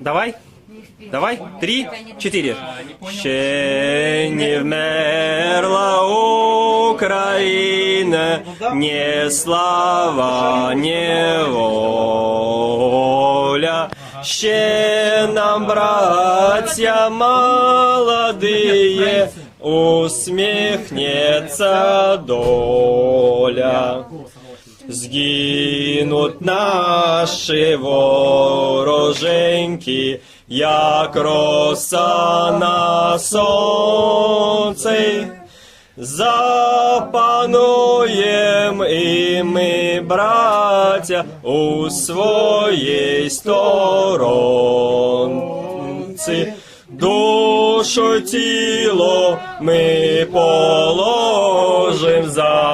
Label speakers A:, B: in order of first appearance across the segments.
A: Давай. Давай. Три, чотири. Ще не вмерла Україна, не слава, не воля. Ще нам, браття молодые, усміхнеться доля. Згинуть наші вороженьки, як роса на сонці. Запануєм і ми, браття, у своїй сторонці. Душу тіло ми положим за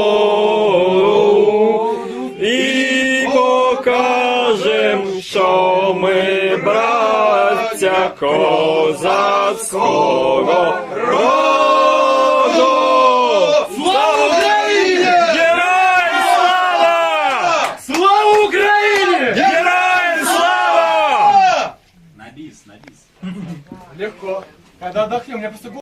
A: покажем, що ми браття козацького роду. Слава Україні! Героям слава! Слава Україні! Героям слава!
B: На бис, на бис.
C: Легко. Когда отдохнем, у меня просто